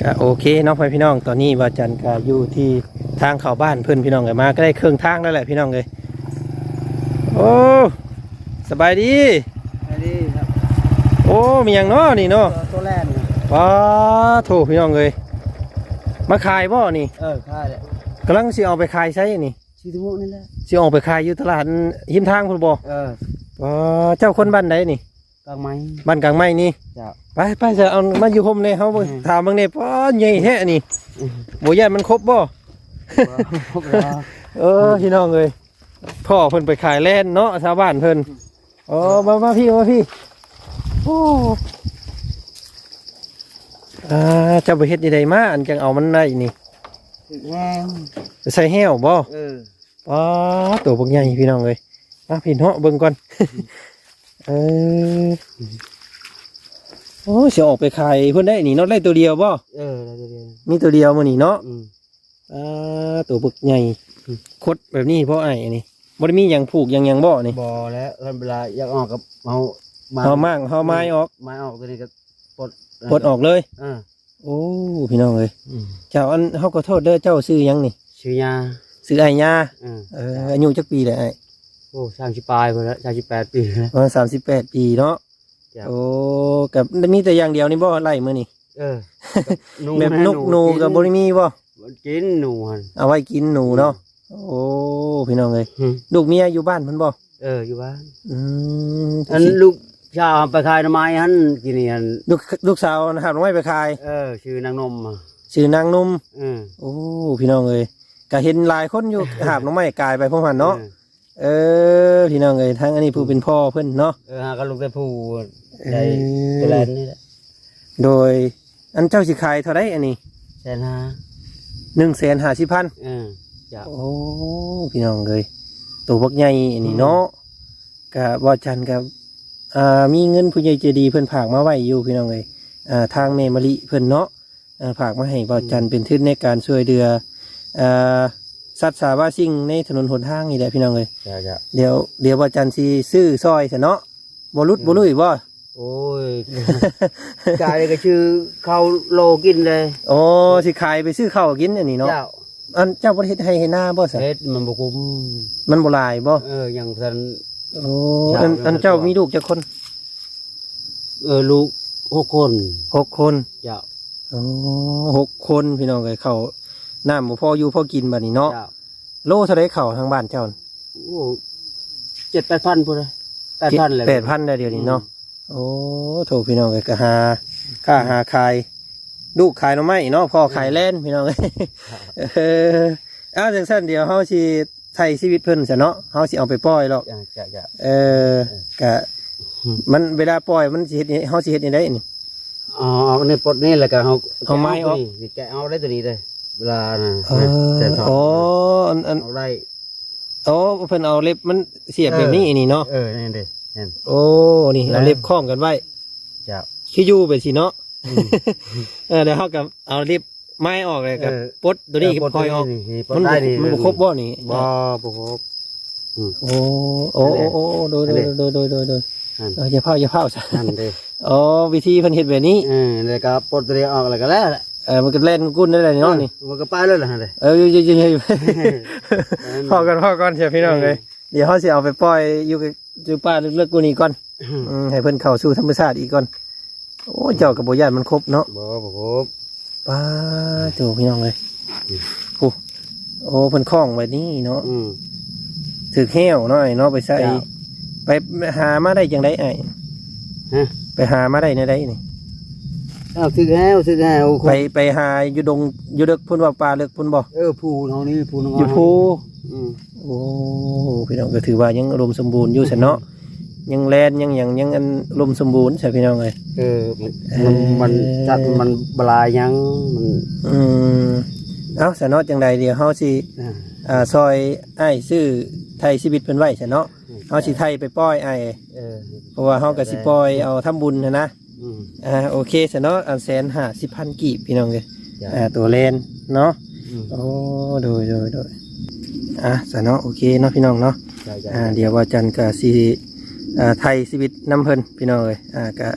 ก็โอเคเนาะพ่อพี่น้องตอนนี้ว่าจันก็อยู่ที่ทางเข้าบ้านเพื่อนพี่น้องเลยมาก็ได้เครื่องทางแล้วแหละพี่น้องเลยโอ้สบายดีอันนี้ครับโอ้มีอย่างเนาะนี่เนาะตัวตัวแรกนะป้าโถพี่น้องเลยมาขายบ่นี่เออค่าเลยกำลังสิเอาไปขายใช่นี่ชื่อทุกนี่แหละสิออกไปขายอยู่ตลาดหิมทางพุ่นบ่เออป้าเจ้าคนบ้านใดนี่ กางไม้บ้านกลางไม้นี่เจ้าไปไปจะเอามาอยู่ห่มเลยเฮาเบิ่งอืม ถามเบิ่งนี่ป้าใหญ่แท้นี่บ่ย่านมันครบบ่ครบแล้วเออพี่น้องเอ้ยพ่อเพิ่นไปขายแล่นเนาะชาวบ้านเพิ่นโอ้มามาพี่มาพี่โอ้อ่าเจ้าไปเฮ็ดยังไงมาอันจังเอามันได้นี่ถึงแห้งไปใส่แห้วบ่ เออ ป้าตัวบักใหญ่พี่น้องเอ้ยมาพี่เนาะเบิ่งก่อน เออโอ้สิออกไปขายเพิ่นได้นี่เนาะได้ตัวเดียวบ่เออแล้วจะเรียนมีตัวเดียวมื้อนี้เนาะอืมอ่าตัวบักใหญ่อืมคดแบบนี้เพราะไอ้อันนี้บ่ได้มีหยังผูกหยังหยังบ่นี่บ่อแล้วเวลาอยากออกกับเอามาเฮามั่งเฮาไม้ออกไม้ออกตัวนี้ก็ปลดปลดออกเลยอ่าโอ้พี่น้องเอ้ยอืมเจ้าอันเฮาก็โทษเด้อเจ้าซื้อหยังนี่ชื่อยาซื้อไอ้ยาอ่าเอออายุจักปีเลยไอ้ โอ้สามสิบปลายไปแล้วสามสิบแปดปีแล้วประมาณ38ปีเนาะจ้ะโอ้กับมีแต่อย่างเดียวนี่บ่ไล่มื้อนี่เออแบบนกหนูก็บ่ได้มีบ่กินหนูหันเอาไว้กินหนูเนาะโอ้พี่น้องเอ้ยอืมลูกเมียอยู่บ้านเพิ่นบ่เอออยู่บ้านอืมอันลูกชาวไปขายหน้ำไม้หันกินนี่หันลูกลูกสาวนะหาดไม้ไปขายเออชื่อนางนมอะชื่อนางนุ่ม เออโอ้พี่น้องเอ้ยก็เห็นหลายคนอยู่ หาบน้องไม้กายไปพร้อมหันเนาะ เออพี่น้องเอ้ยทั้งอันนี้ผู้เป็นพ่อเพิ่นเนาะเออหากันลูกแต่ผู้เอได้อตัวแลนนี่แหละโดยอันเจ้าสิขายเท่าไรอันนี้แสนห้าหนึ่งแสนห้าสิบพันเออจ้ะโอ้พี่น้องเอ้ยตัวบักใหญ่อันนี้เนาะกับว่าจันกับอ่ามีเงินผู้ใหญ่ใจดีเพิ่นฝากมาไว้อยู่พี่น้องเอ้ยอ่าทางเมมะลิเพิ่นเนาะอ่าฝากมาให้ว่าจันเป็นทุนในการช่วยเดืออ่า สัตว์สาว่าสิ่งในถนนหนทางนี่แหละพี่น้องเอ้ยจ้ะจ้ะเดี๋ยวเดี๋ยวว่าจันสิซื้อซอยซะเนาะบ่รุดบ่ลุยบ่ โอ้ย กายเลยก็ชื่อเขาโลกินเลยโอ้สิขายไปซื้อข้าวกินอันนี้เนาะเจ้าอันเจ้าบ่ได้เฮ็ดให้ให้หน้าบ่ซะเฮ็ดมันบ่คุ้มมันบ่หลายบ่เอออย่างสัน โอ้เจ้าอันอันเจ้าเจ้ามีมีลูกจักคนเออลูกหกคน หกคน เจ้า โอ้หกคนพี่น้องเอ้ยข้าว น้ำบ่พออยู่พอกินบัดนี้เนาะ เจ้าโลเท่าไดข้าวทางบ้านเจ้าโอ้เจ็ดแปดพันพุ่นเลยแปดพันเลย8,000ได้เดี๋ยวนี้เนาะ โอ้โถพี่น้องเอ้ยก็หาค่าหาขาย ลูกขายหน่อไม้เนาะพ่อขายแล่นพี่น้องเอ้ยเออเอาจังซั่นเดี๋ยวเฮาสิไทยชีวิตเพิ่นซะเนาะเฮาสิเอาไปปล่อยหรอกจ้ะจ้ะจ้ะเออกะมันเวลาปล่อยมันสิเฮ็ดให้เฮาสิเฮ็ดยังไงนี่ อ๋อเอาในปลดนี่แหละก็เอาเอาไม้ออก นี่แกะเอาได้ตัวนี้เลย เวลาน่ะเอแสนอสองอ๋ออันอันเอาได้อ๋อเพิ่นเอาเล็บมันเสียบเออแบบนี้นี่เนาะเออนี่นเด้นั่น โอ้นี่แล้วเอาเล็บคล้องกันไว้จ้ะคืออยู่ไปสิเนาะอืม เออเดี๋ยวเฮากับเอาเล็บไม้ออกเลยกับเออ ปลดตัวนี้เปลดคอยออกนี่นี่ปลดมันบ่ได้นี่มันบ่ครบบ่นี่บ่บ่ครบ โอ้โอ้โอ้โอ้โอ้โดยโดยโดยโดยโดยโดยนั่นเอออย่าเผาอย่าเผาซะนั่นเด้อ๋อวิธีเพิ่นเฮ็ดแบบนี้ เออแล้วก็ปลดตัวนี้ออกแล้วก็แล้วแหละ เออมันก็เล่นกุ้นได้เลยเนาะนี่มันก็ไปเลยล่ะเด้เอออยู่อยู่อยู่อยู่พอกันพอกันเชียวพี่น้องเลยเดี๋ยวเขาสิเอาไปปล่อยอยู่กับอยู่ป่าลึกๆกูนี่ก่อนอืมให้เพิ่นเข้าสู่ธรรมชาติอีกก่อนโอ้เจ้ากับโบญาติมันครบเนาะบ่บ่ครบป้าจูพี่น้องเลยอืมโอ้โอ้เพิ่นคล้องไว้นี่เนาะอืมถือแห้วเนาะไอ้เนาะไปใส่เจ้าไปหามาได้จังไดไอ้ฮะไปหามาได้ในใดนี่เอาซื้อแล้วซื้อแล้วไปไปหาอยู่ดงอยู่เดึกพุ่นว่าป่าเลึกพุ่นบ่เออภูเฮานี่ภูน้องอยู่ภูอืมโอ้พี่น้องก็ถือว่ายังอุดมสมบูรณ์อยู่ซะเนาะยังแลนยังหยังยังอันอุดมสมบูรณ์ใช่พี่น้องเลยเออมันมันจัดมันบลายยังมันอืมเอาสะเนาะจังใดเดียวเฮาสิอ่าอ่าซอยไอ้ายซื้อไทยชีวิตเพิ่นไว้ซะเนาะเฮาสิไทยไปปล่อยไอ้ายเออเพราะว่าเฮาก็สิปล่อยเอาทำบุญนะนะ อืมอ่าโอเคซะเนาะอันแสนห้าสิบพันกีบพี่น้องเอ้ยจ้ะอ่าตัวเลนเนาะอืมโอ้โดยโดยโดยอะสะเนาะโอเคเนาะพี่น้องเนาะจ้ะจ้ะอ่าเดี๋ยวว่าจันก็สิอ่าไทยชีวิตน้ำเพิ่นพี่น้องเอ้ยอ่าก็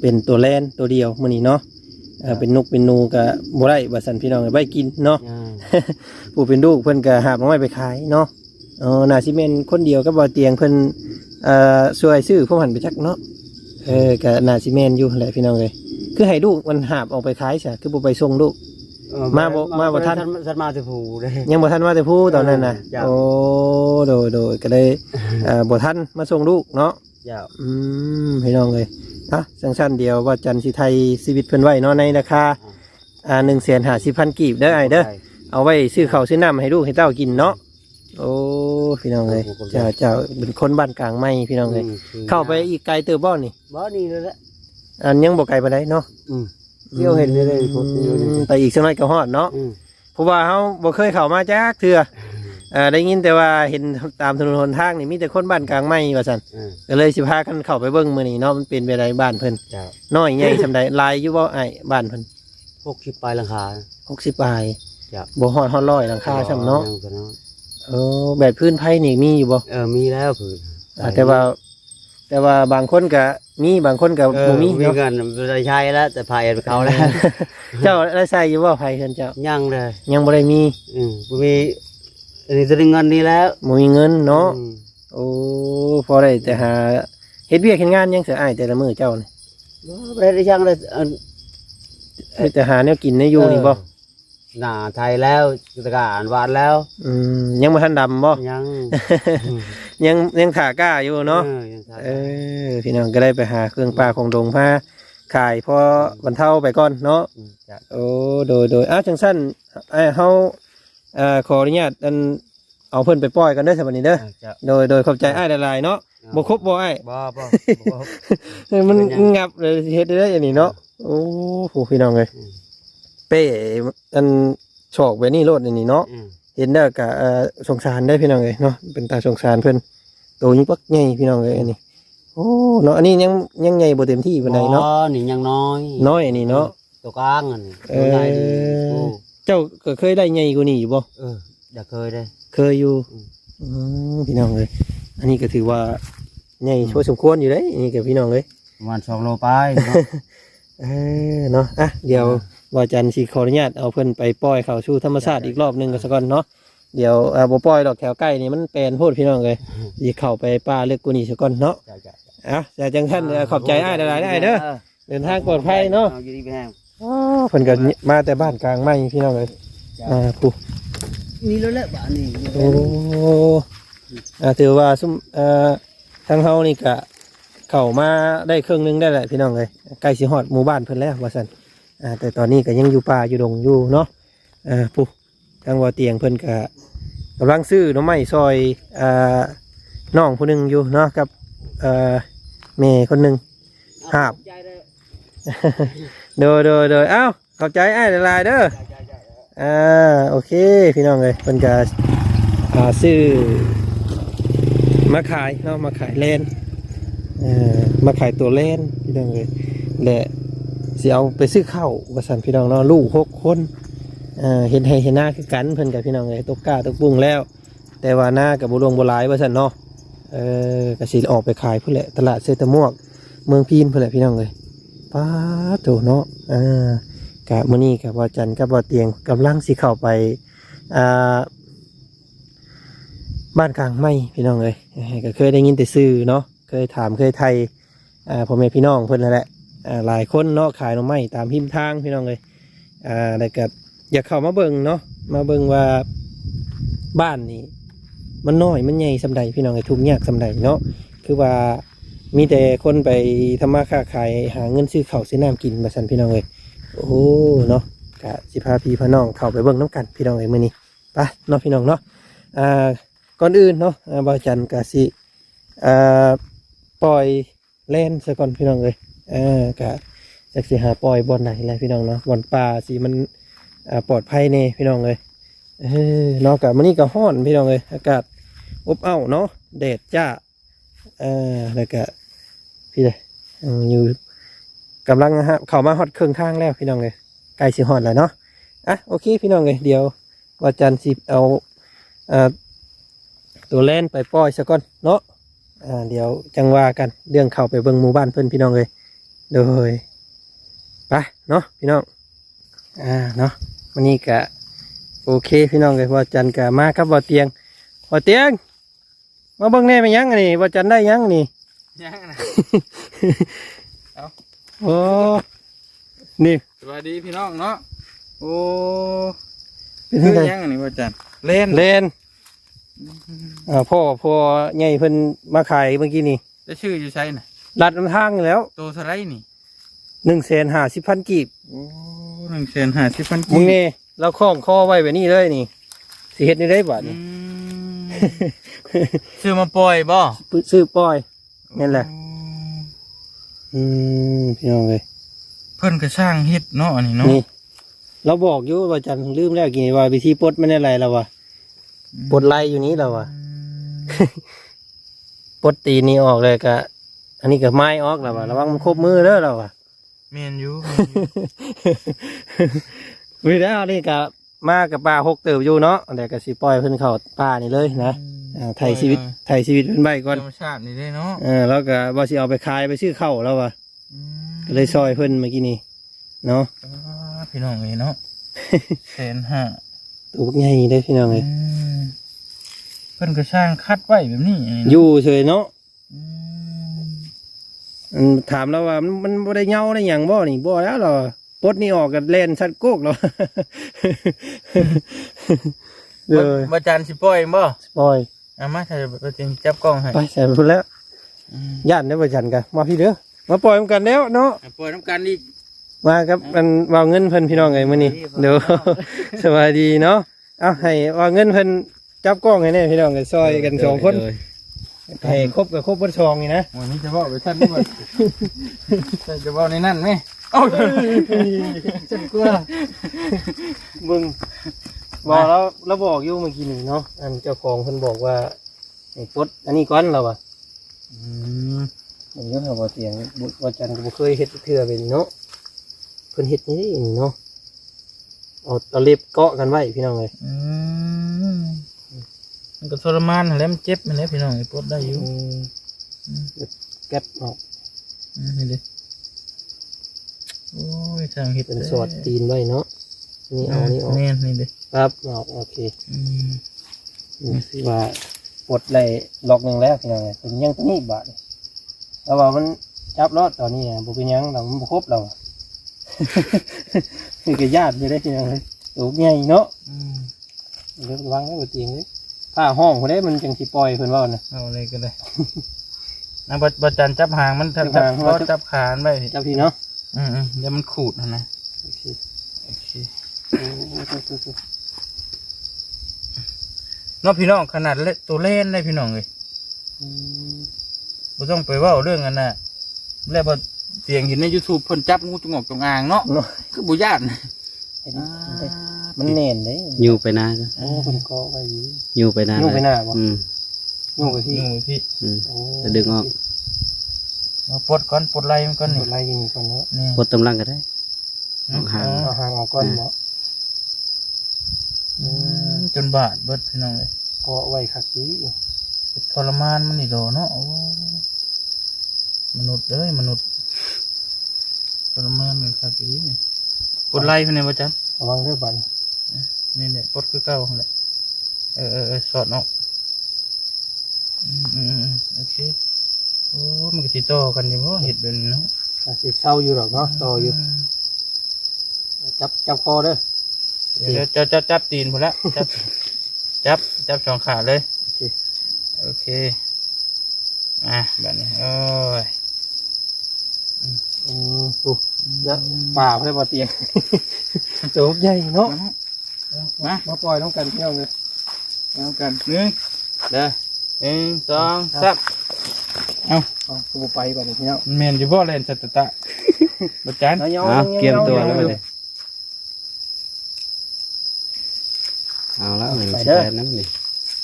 เป็นตัวแลนตัวเดียวมื้อนี้เนาะอ่าเป็นนกเป็นหนูก็บ่ได้ว่าซั่นพี่น้องไว้กินเนาะอ่าผู้เป็นลูกเพิ่นก็หาบเอาไว้ไปขายเนาะเออน่าสิแม่นคนเดียวกับบ่เตียงเพิ่นเอ่อช่วยซื้อพวกหันไปจักเนาะ เออก็น่าสิแม่นอยู่แหละพี่น้องเอ้ยคือให้ลูกมันหาบออกไปขายซะคือบ่ไปส่งลูกเออมาบ่มาบ่ทันทันมาแต่ผู้เด้ยังบ่ทันว่าแต่ผู้ตอนนั้นน่ะจ้ะโอ้โดยโดยก็เลยเอ่อบ่ทันมาส่งลูกเนาะเจ้าอืมพี่น้องเลยอะสังสั้นเดียวว่าจันทร์สิไทยชีวิตเพิ่นไว้เนาะในราคาอ่าหนึ่งแสนห้าสิบพันกีบเด้อไอเด้อเอาไว้ซื้อข้าวซื้อน้ำให้ลูกให้เต้ากินเนาะ โอ้พี่น้องเลยเจ้าเจ้าเป็นคนบ้านกลางไม่พี่น้องเลยอืมคือเข้าไปอีกไกลเติบบ่นี่บ่นี่เลยแหละอันยังบ่ไกลไปไหนใดเนาะอืมเที่ยวเห็นเลยเลยพวกนี้เลยอืมไปอีกสักหน่อยก็ฮอดเนาะอืมเพราะว่าเฮาบ่เคยเข้ามาจักเทื่อเอ่อได้ยินแต่ว่าเห็นตามถนนหนทางนี่มีแต่คนบ้านกลางไม่ว่าซั่นอ่าก็เลยสิพากันเข้าไปเบิ่งมื้อนี้เนาะมันเป็นไปได้บ้านเพิ่นเจ้าน้อยใหญ่สำใดลายอยู่บ่ไอ้บ้านเพิ่นพวกคลิปปลายหลังคาหกสิบปลายจ้ะบ่ฮอดฮอดร้อยหลังคาซ้ำเนาะยังก็ เนาะเออแบบพื้นไผ่นี่มีอยู่บ่เออมีแล้วคืออ่าแต่ว่า แต่ว่าบางคนก็มีบางคนก็เออบ่มีมีเนาะกันได้ใช้แล้ว แต่พายไปเขาแล้วเจ้าได้ใส่อยู่บ่ไผ่เพิ่นเจ้ายังเลยยังบ่ได้มีอืมบ่มีอันนี้จะได้เงินนี้แล้วบ่มีเงินเนาะอืมโอ้พอได้แต่หาเฮ็ดเวียกเฮ็ดงานยังเสียอ้ายแต่ละมื้อเจ้านี่บ่ได้ได้ช่างเลยอันมีแต่หาแนวกินในอยู่นี่บ่เออ หน้าไทยแล้วกิจการหวานแล้วอืมยังบ่ทันดำบ่ ยัง ยังยังถากล้าอยู่เนาะ ออยังทานเออพี่น้องก็ได้ไปหาเครื่องปลาของดงมาขายพอบรรเทาไปก่อนเนาะ มจ้ะโอ้โดยโดยอ้าวจังสั้นไอ้ายเฮาเอ่อขออนุญาตอันเอาเพิ่นไปปล่อยกันเด้อสวัสดีเด้อ จ้ะโดยโดยขอบใจอ้ายหลายๆเนาะบ่ครบบ่อ้าย บ่บ่บ่เฮ้ยมันเป็นหยัง งับเลยเฮ็ดได้ได้อย่างนี้เนาะโอ้โหพี่น้องเอ้ยอืม เป้อันชอกไว้นี่โลดอันนี้เนาะอืมเห็นแล้วก็เอ่อสงสารได้อพี่น้องเอ้ยเนาะเป็นตาสงสารเพิ่นโตยิ่งปักใหญ่พี่น้องเอ้ยอันนี้โอ้เนาะอันนี้ยังยังใหญ่บ่เต็มที่ปานใดเนาะบ่นี่ยังน้อย น้อยอันนี้เนาะตัวกลางอันนี้เอตัวอใหญ่ดีโอ้เจ้าก็เคยได้ใหญ่กว่านี้อยู่บ่เอออยากเคยได้ เคยอยู่อืมอืมพี่น้องเลยอันนี้ก็ถือว่าใหญ่ช่วยสมควรอยู่เลยอันนี้กับพี่น้องเลยประมาณ2โลไปเนาะเออเนาะอะเดี๋ยว วาจันทร์สิขออนุญาตเอาเพิ่นไปปล่อยเขาสู่ธรรมชาติอีกรอบหนึงก็สักก่อนเนาะเดี๋ยวอ่าบ่ปล่อยดอกแถวใกล้นี่มันแปลนโพดพี่น้องเลยสิเข้าไปป่าเล็กกว่านี้สักก่อนเนาะจ้ะจ้ะอะแต่จังท่านเอ่อขอบใจอ้ายหลายๆได้เด้อเดินทางปลอดภัยเนาะ อยู่ดีไปแห้งอ๋อเพิ่นก็มาแต่บ้านกลางไม้พี่น้องเลยจ้ะอ่าผู้นี่แล้วแหละบ้านนี่โอ้อ่าถือว่าซุมเอ่อทางเฮานี่ก็เข้ามาได้ครึ่งหนึงได้แหละพี่น้องเลยใกล้สิฮอดหมู่บ้านเพิ่นแล้วว่าซั่นอ่า แต่ตอนนี้ก็ยังอยู่ป่าอยู่ดงอยู่เนาะอ่าผู้ทางว่าเตียงเพิ่นก็กำลังซื้อน่อไม้ซอยอ่าน้องผู้หนึงอยู่เนาะกับเอ่อแม่คนหนึ่งครับเด้อโดยโดยโดยเอ้าขอบใจไอ้ลายเด้ออ่าโอเคพี่น้องเลยมันก็อ่าซื้อมาขายเนาะมาขายเลนเอ่อมาขายตัวเลนพี่น้องเลยและ สิเอาไปซื้อข้าววสันพี่น้องเนาะลูกหกคนเห็นให้เห็นหน้าคือกันเพิ่นกับพี่น้องเลยตกกล้าตกบุ้งแล้ว แต่ว่าหน้ากับบุรงบุหลายวสันเนาะเออกระสิออกไปขายเพื่อแหละตลาดเซตมวก เมืองพีนเพื่อแหละพี่น้องเลยป้าโถเนาะอ่ากะมื้อนี้กับว่าจันทร์กับว่าเตียงกำลังสิเข้าไปอ่าบ้านกลางไม้พี่น้องเลยเอ้ยก็เคยได้ยินแต่ซื้อเนาะเคยถามเคยไทยอ่าพ่อแม่พี่น้องเพิ่นนั่นแหละ หลายคนเนาะขายหน่อไม้ตามพิมทางพี่น้องเลยอ่าแล้วก็อยากเข้ามาเบิ่งเนาะมาเบิ่งว่าบ้านนี้มันน้อยมันใหญ่สำใดพี่น้องเลยทุกยากสำใดเนาะคือว่ามีแต่คนไปทำมาค้าขายหาเงินซื้อข้าวซื้อน้ำกินมาสันพี่น้องเลยโอ้เนาะกะสิพาพี่พน้องเข้าไปเบิ่งน้ำกันพี่น้องเอ้ยมื้อนี้ไปเนาะพี่น้องเนาะอ่าก่อนอื่นเนาะบ่าวจันกะสิอ่าปล่อยเล่นซะก่อนพี่น้องเอ้ย เออกะจักสิหาปล่อยบอนไหนแหละพี่น้องเนาะบอนป่าสิมันปลอดภัยแน่พี่น้องเอ้ยเออนากะมื้อนี้ก็ร้อนพี่น้องเอ้ยอากาศอบอ้าวเนาะแดดจ้าเออแล้วก็พี่เลยอยู่กำลังนะฮะเข้ามาฮอดเครื่องทางแล้วพี่น้องเลยใกล้สิฮอดแล้วเนาะอะโอเคพี่น้องเลยเดี๋ยวว่าจันทร์สิเอาตัวแล่นไปปล่อยซะก่อนเนาะอ่าเดี๋ยวจังว่ากันเรื่องเข้าไปเบิ่งหมู่บ้านเพิ่อนพี่น้องเลย โดยไปเนาะพี่น้องอ่าเนาะวันนี้ก็โอเคพี่น้องเลยว่าจันก็มาครับว่าเตียงว่าเตียง มาเบิ่งแน่ไปยังอันนี่ว่าจันได้ยังนี่ ยังนะโอ้นี่สวัสดีพี่น้องเนาะ โอ้เป็นคือไงยังอันนี้ว่าจันเล่นเลนอ่าพ่อพ่อใหญ่เพิ่นมาขายเมื่อกี้นี่จะชื่ออยู่ใช่น่ะ ลัดน้ำทางแล้วโตสไลด์นี่หนึ่งแสนห้าสิบพันกีบโอ้หนึ่งแสนห้าสิบพันมึงนี่เราคล้องคอไว้แบบนี้เลยนี่สิเฮ็ดนี่ได้บาทอืนี่มชื่อมาปล่อยบ่ซื้อปล่อยนั่นแหละ อืมพี่น้องเลยเพิ่นก็สร้างเฮ็ดเนาะอันนี้เนาะนี่เราบอกอยู่ว่าจันลืมแล้วกี่ว่าวิธีปลดมันอะไรเราวะปลดไล่อยู่นี้เราวะปลดตีนนี่ออกเลยกะ อันนี้ก็ไม้ออกแล้ววะระวังมันครบมือเด้อเราวะเมนอยู่วิแล้วนี่กะมากับป่าหกเติบอยู่เนาะแต่ก็สิปล่อยเพิ่นเข้าป่านี่เลยนะอ่าไถ่ชีวิตไถ่ชีวิตเพิ่นใบก่อนธรรมชาตินี่ได้เนาะเออแล้วก็ว่าสิเอาไปขายไปซื้อเข้าวแล้ววะอืมก็เลยซอยเพิ่นเมื่อกี้นี่เนาะ อ่าพี่น้องเลยเนาะแสนห้าตัวใหญ่ได้อพี่น้องเลยอืมเพิ่นก็สร้างคัดไว้แบบนี้อันนี้เนาะอยู่เฉยเนาะอืมอืม ถามเราว่ามันมันบ่ได้เหงาได้หยังบ่นี่บ่แล้วหรอปลดนี่ออกก็เล่นชัดโกกแล้วเด้อบ่จันสิปล่อยบ่ปล่อยเอามาถ้าบ่จริงจับกล้องให้ไปใส่ไปพุ่นแล้วย่านได้บ่จันกันมาพี่เด้อมาปล่อยมันกันแล้วเนาะปล่อยน้ำกันอีกมากับมันว่าเงินเพิ่นพี่น้องเอ้ยมื้อนี้เดี๋ยวสวัสดีเนาะเอาให้ว่าเงินเพิ่นจับกล้องให้แน่พี่น้องเอ้ยซอยกันสองคน ให้ครบกับครบเบ่ชองนี่นะวันนี้จะบอกไปท่านด้วยจะบอกในนั่นไหมเอ้าฉันกลัวมึงบอกแล้วเราบอกอยู่เมื่อกี้นี่เนาะอันเจ้าของเพิ่นบอกว่าไอ้ปลดอันนี้ก่อนเราอะอืมผมยังหาบ่เตียงบ่ว่าจันก็บ่เคยเฮ็ดเทื่อเป็นเนาะเพิ่นเฮ็ดนี่นี่เนาะเอาเอาเล็บเกาะกันไว้พี่น้องเอ้ยอืม มันก็ทรมานนั่นแหล้วมันเจ็บมันแหล้วพี่น้องไอ้ปวดได้อยู่อืมแก๊บออกอืมนี่ดิโอ้ยทางเห็ดเป็นสอดตีนไว้เนาะนี่เอานี่ออกนี่นี่ดิครับออกโอเคอืมนี่คือว่าปลดไหลล็อกหนึงแล้วพี่น้องเอ้ยเป็นยังตัวนี้บาดนี่แล้วว่ามันจับรอดตอนนี้อะบ่เป็นหยังเรามันบ่ครบเราคือก็ญาติอยู่ได้พี่น้องเอ้ยตัวใหญ่เนาะอืมเดี๋ยววางไว้บนเตียงเลย ผ้าห้องคนได้มันจังสิปล่อยเพิ่นว่านะ เอาเลยก็ได้ นะบัดบัดจันจับหางมันจับจับหางเพราะจับขานไปเจ้าพี่เนาะอืมอืมเดี๋ยวมันขูดนะนะโอเคโอเคโอ้โหโอ้โหโอ้โหเน้องพี่น้องขนาดเล็กตัวเล่นได้พี่น้องเลยอืมบ่ต้องไปเว่าเรื่องกันน่ะแล้วพอเตียงเห็นใน YouTube เพิ่นจับงูจงออกจงอางเนาะเนาะคือบ่ย่าน เห็นเห็น มันแน่นเลยอยู่ไปนาจ้ะโอ้เพิ่นก็ไว้อยู่อยู่ไปนายุ่งไปหน้าบ่อืมยุ่งไปที่งูพี่อืมโอ้จะดึงออกมาปลดก่อนปลดไหล่มันก่อนกนี่ดไล่อยิงก่อนเนาะนี่ปลดตำลังก็ได้ออกห่างเอาหางออกก่อนเนาะอืมจนบาดเบิดพี่น้องเลยก็ไว้คักดีทรมานมันนี่ดอเนาะโอ้มนุษย์เอ้ยมนุษย์ทรมานเลยครับอีนี่ปลดไหล่เพิ่นเนี่ยบ่จันระวังเด้อบัด นี่แหละปลดคือเก่าหั่นแหละเออเออเออสอดเนาะอืมอืมอืมโอเคโอ้มันก็สิต่อกันอยู่บ่เฮ็ดเป็นเนาะอาจสิเศร้าอยู่หรอกเนาะต่ออยู่จับจับคอเด้อเดี๋ยวจะจะจับตีนพอละจับจับจับสองขาเลยโอเคโอเคอะแบบนี้โอ้ยอืมดูเดี๋ยวป่าเพื่อบ่เตียงตัวใหญ่เนาะ มามาปล่อยน้องกันเที่ยวเลยเอากันหนึ่งเด้อหนึ่งสองสามเอาตัวไปก่อนพี่น้องมันแมนอยู่บ่เล่นสัตตะบัจจันเอาเงาเอาเตรียมตัวอาแล้วเงาเลยเอาแล้วหนึ่งไปสิเด้อแปดน้ำนี่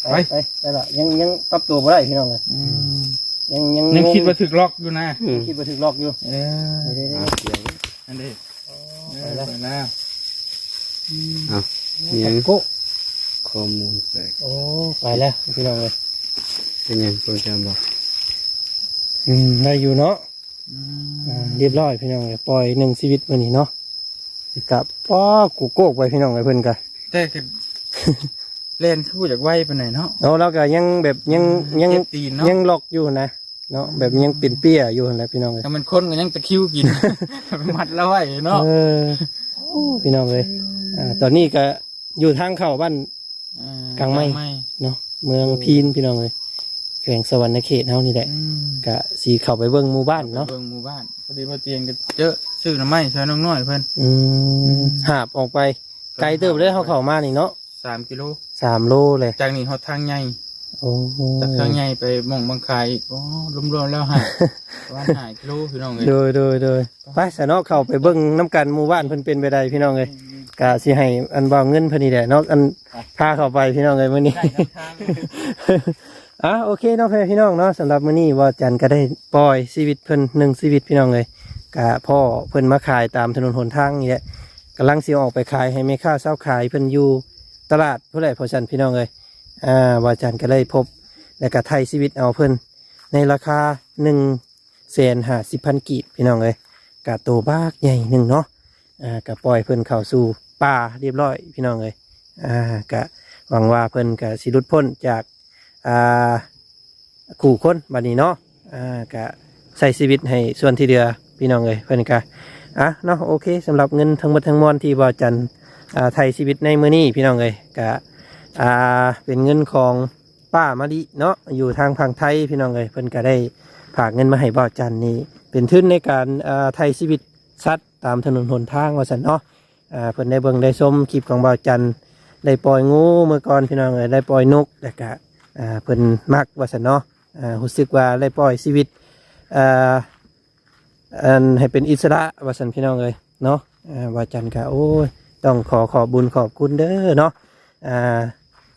ไปไปได้ละยังยังปรับตัวไม่ได้พี่น้องเลยยังยังยังคิดว่าถึกล็อกอยู่นะอืมคิดว่าถึงล็อกอยู่เออเดี๋ยวๆเอาเดี๋ยวอันนี้ไปแล้วไปแล้วเอา ๆยังโก้ข้อมูลแปลกโอ้ไปแล้วพี่น้องเลยเป็นยังโปรแกรมบอกอืมได้อยู่เนาะอืมอ่าเรียบร้อยพี่น้องเลยปล่อยหนึ่งชีวิตวันนี้เนาะกับป้อกูโกกไปพี่น้องเลยเพิ่นกันแต่คือเล่นคู่จากไว้ไปไหนอยเนาะเนาะแล้วก็ยังแบบยังยังเจ็บตีนเนาะยังล็อกอยู่นะเนาะแบบยังเป็นเปี้ยอยู่นั่นแหละพี่น้องเลยถ้ามันคนก็ยังตะคริวกินมัดแล้วไว้เนาะเออโอ้พี่น้องเลยอ่าตอนนี้ก็ อยู่ทางเข้าบ้านเออกลางไม้ เนาะเมืองพีนพี่น้องเลยแขวงสวรรณเขตเฮานี่แหละอืมกะสีเข้าไปเบิ่งหมู่บ้านเนาะเบิ่งหมู่บ้านพอดีมาเตียงกันเจอซื้อหน้ำไม้ใช้น้องน้อยเพิ่นอืมหาบออกไปไกลเติบเลยเฮาเข้ามานี่เนาะสามกิโลสามโลเลยจากนี้ฮอดทางใหญ่โอ้โหจากทางใหญ่ไปหมองบางคายอีกอ๋อรวมๆแล้วหาประมาณหากิโลพี่น้องเลยโดยโดยโดยไปสะเนาะเข้าไปเบิ่งน้ำกันหมู่บ้านเพิ่นเป็นไปได้พี่น้องเลย กะสิให้อันบ่าวเงินเพิ่นนี่แหละเนาะอันพาเข้าไปพี่น้องเลยมื้อนี้ได้ทั้งทางอะโอเคเนาะเพื่อนพี่น้องเนาะสำหรับมื้อนี้ว่าจันก็ได้ปล่อยชีวิตเพิ่นหนึ่งชีวิตพี่น้องเลยกะพ่อเพิ่นมาขายตามถนนหนทางนี่แหละกำลังสิออกไปขายให้แม่ค้าเช้าขายเพิ่นอยู่ตลาดผู้ใดพอจันพี่น้องเลยอ่าว่าจันก็ได้พบและก็ไทยชีวิตเอาเพิ่นในราคาหนึ่งแสนห้าสิบพันกีบพี่น้องเลยกะโตบากใหญ่หนึ่งเนาะ อ่ากะปล่อยเพิ่นเข้าสู่ป่าเรียบร้อยพี่น้องเลยอ่ากะหวังว่าเพิ่นกะสิหลุดพ้นจากอ่าขู่คนบัดนี้เนาะอ่าก็ใส่ชีวิตให้ส่วนที่เดือพี่น้องเลยเพื่อนกะอะเนาะโอเคสำหรับเงินทั้งหมดทั้งมวลที่บอจันอ่าไทยชีวิตในมือนี้พี่น้องเลยกะอ่าเป็นเงินของป้ามะลิเนาะอยู่ทางฝั่งไทยพี่น้องเลยเพิ่นก็ได้ฝากเงินมาให้บอจันนี่เป็นทุนในการอ่าไทยชีวิตสัตว ตามถนนหนทางว่าสันเนาะอ่าเพิ่นได้เบิ่งได้ชมคลิปของบอจันได้ปล่อยงูเมื่อก่อนพี่น้องเลยได้ปล่อยนกแล้วก็อ่าเพิ่นมักว่าสันเนาะอ่ารู้สึกว่าได้ปล่อยชีวิตอ่าอันให้เป็นอิสระว่าสันพี่น้องเลยเนาะอ่าว่าจันก็โอ้ยต้องขอขอบบุญขอบคุณเด้อเนาะอ่า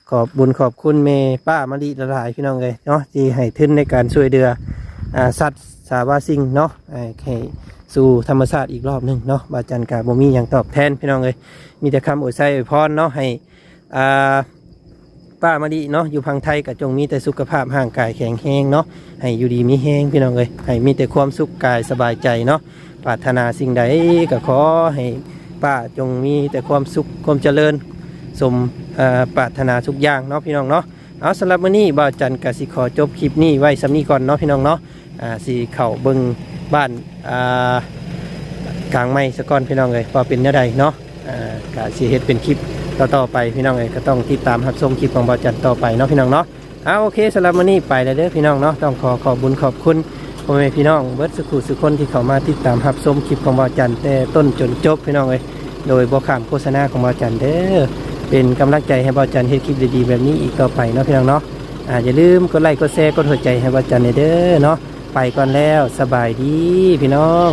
ขอบบุญขอบคุณเมป้ามะลิละลายพี่น้องเลยเนาะที่ให้ทุนในการช่วยเดือ สัตว์สาวาสิ่งเนาะให้สู่ธรรมชาติอีกรอบหนึ่งเนาะบาจันกาบ่มีอย่างตอบแทนพี่น้องเลยมีแต่คำอวยไส้อวยพรเนาะให้อ่าป้ามาดีเนาะอยู่พังไทยกับจงมีแต่สุขภาพห่างกายแข็งแรงเนาะให้อยู่ดีมีแห้งพี่น้องเลยให้มีแต่ความสุขกายสบายใจเนาะปรารถนาสิ่งใดก็ขอให้ป้าจงมีแต่ความสุขความเจริญ สมปรารถนาทุกอย่างเนาะพี่น้องเนาะเอาสำหรับมื้อนี้บ่าวจันกสิขอจบคลิปนี้ไว้สำนี้ก่อนเนาะพี่น้องเนาะ อ่าสิเข้าเบิงบ้านอ่ากลางไม้สะก่อนพี่น้องเลยว่าเป็นแนวใดเนาะอ่ากสิเฮ็ดเป็นคลิปต่อต่อไปพี่น้องเอ้ยก็ต้องติดตามรับชมคลิปของบอจันต่อไปเนาะพี่น้องเนาะเอาโอเคสำหรับวันนี้ไปแล้วเด้อพี่น้องเนาะต้องขอขอบบุญขอบคุณพ่อแม่พี่น้องเบิร์ดสุขุสุขคนที่เข้ามาติดตามรับชมคลิปของบอจันแต่ต้นจนจบพี่น้องเอ้ยโดยบอขามโฆษณาของบอจันเด้อเป็นกำลังใจให้บอจันเฮ็ดคลิปดีๆแบบนี้อีกต่อไปเนาะพี่น้องเนาะอ่าอย่าลืมกดไลค์กดแชร์กดหัวใจให้บอจันเด้อเนาะ ไปก่อนแล้วสบายดีพี่น้อง